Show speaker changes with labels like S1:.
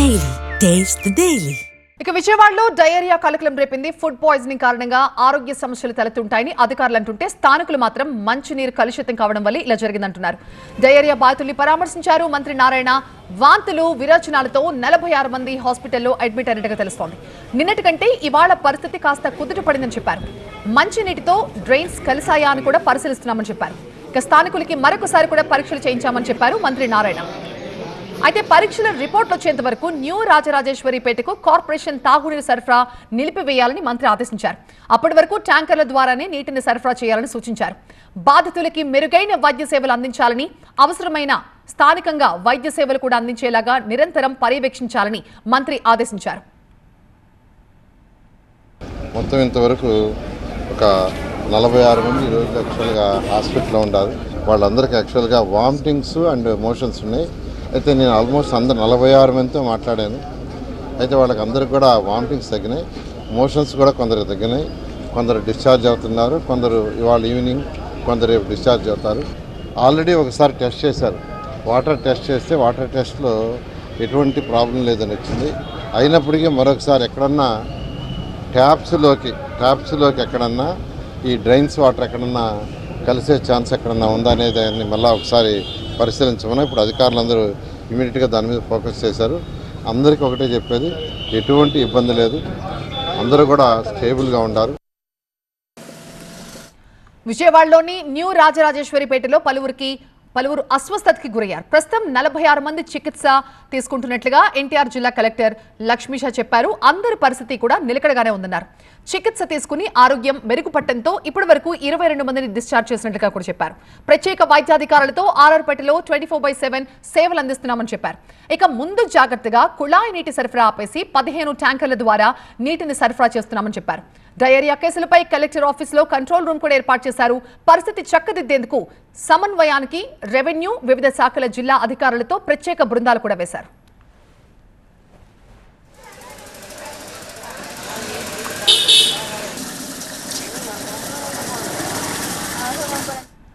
S1: Daily taste daily
S2: ఇక విజయవాడలో diarrhoea కలకలం రేపింది. ఫుడ్ పాయిజనింగ్ కారణంగా ఆరోగ్య సమస్యలు తలెత్తుంటాయని అధికారులు అంటుంటే స్థానికులు మాత్రం మంచినీరు కలుషితం కావడం వల్ల ఇలా జరిగిందంటున్నారు. డయేరియా బాధితుల్ని పరామర్శించారు మంత్రి నారాయణ. వాంతులు విరోచనాలతో నలభై ఆరు మంది హాస్పిటల్లో అడ్మిట్ అయినట్టుగా తెలుస్తోంది. నిన్నటి కంటే ఇవాళ పరిస్థితి కాస్త కుదుట పడిందని చెప్పారు. మంచినీటితో డ్రైన్స్ కలిసాయా అని కూడా పరిశీలిస్తున్నామని చెప్పారు. ఇక స్థానికులకి మరొకసారి కూడా పరీక్షలు చేయించామని చెప్పారు మంత్రి నారాయణ. అయితే పరీక్షల రిపోర్ట్లు వచ్చేంత వరకు న్యూ రాజరాజేశ్వరిపేటకు కార్పొరేషన్ తాగునీరు సరఫరా నిలిపివేయాలని మంత్రి ఆదేశించారు. అప్పటి వరకు ట్యాంకర్ల ద్వారానే నీటిని సరఫరా చేయాలని సూచించారు. బాధితులకి మెరుగైన వైద్య సేవలు అందించాలని అవసరమైన స్థానికంగా వైద్య సేవలు కూడా అందించేలాగా నిరంతరం పర్యవేక్షించాలని మంత్రి ఆదేశించారు.
S3: మొత్తం ఇంతవరకు ఒక నలభై ఆరు మంది ఈరోజు యాక్చువల్గా హాస్పిటల్లో ఉండాలి. వాళ్ళందరికీ యాక్చువల్గా వామిటింగ్స్ అండ్ మోషన్స్ ఉన్నాయి. అయితే నేను ఆల్మోస్ట్ అందరు నలభై ఆరు మందితో మాట్లాడాను. అయితే వాళ్ళకి అందరికి కూడా వామిటింగ్స్ తగ్గినాయి మోషన్స్ కూడా కొందరు తగ్గినాయి. కొందరు డిశ్చార్జ్ అవుతున్నారు కొందరు ఇవాళ ఈవినింగ్ కొందరు రేపు డిశ్చార్జ్ అవుతారు. ఆల్రెడీ ఒకసారి టెస్ట్ చేశారు. వాటర్ టెస్ట్ చేస్తే వాటర్ టెస్ట్లో ఎటువంటి ప్రాబ్లం లేదని వచ్చింది. అయినప్పటికీ మరొకసారి ఎక్కడన్నా ట్యాప్స్లోకి ట్యాప్స్లోకి ఎక్కడన్నా ఈ డ్రైన్స్ వాటర్ ఎక్కడన్నా కలిసే ఛాన్స్ ఎక్కడన్నా ఉందా అనేది మళ్ళీ ఒకసారి పరిశీలించమని ఇప్పుడు అధికారులందరూ ఇమీడియట్గా దాని మీద ఫోకస్ చేశారు. అందరికీ ఒకటే చెప్పేది ఎటువంటి ఇబ్బంది లేదు. అందరూ కూడా స్టేబుల్గా ఉండారు.
S2: విజయవాడలోని న్యూ రాజరాజేశ్వరిపేటలో పలువురికి పలువురు అస్వస్థతకి గురయ్యారు. ప్రస్తుతం నలభై ఆరు మంది చికిత్స తీసుకుంటున్నట్లుగా ఎన్టీఆర్ జిల్లా కలెక్టర్ లక్ష్మీష చెప్పారు. అందరి పరిస్థితి కూడా నిలకడగానే ఉందన్నారు. చికిత్స తీసుకుని ఆరోగ్యం మెరుగుపట్టడంతో ఇప్పటి వరకు ఇరవై రెండు మందిని డిశ్చార్జ్ చేసినట్లుగా కూడా చెప్పారు. ప్రత్యేక వైద్యాధికారులతో ఆర్ఆర్పేటలో ట్వంటీ ఫోర్ బై సెవెన్ సేవలు అందిస్తున్నామని చెప్పారు. ఇక ముందు జాగ్రత్తగా కుళాయి నీటి సరఫరా ఆపేసి పదిహేను ట్యాంకర్ల ద్వారా నీటిని సరఫరా చేస్తున్నామని చెప్పారు. డయేరియా కేసులపై కలెక్టర్ ఆఫీసులో కంట్రోల్ రూమ్ కూడా ఏర్పాటు చేశారు. పరిస్థితి చక్కదిద్దేందుకు సమన్వయానికి రెవెన్యూ వివిధ శాఖల జిల్లా అధికారులతో ప్రత్యేక బృందాలు కూడా వేశారు.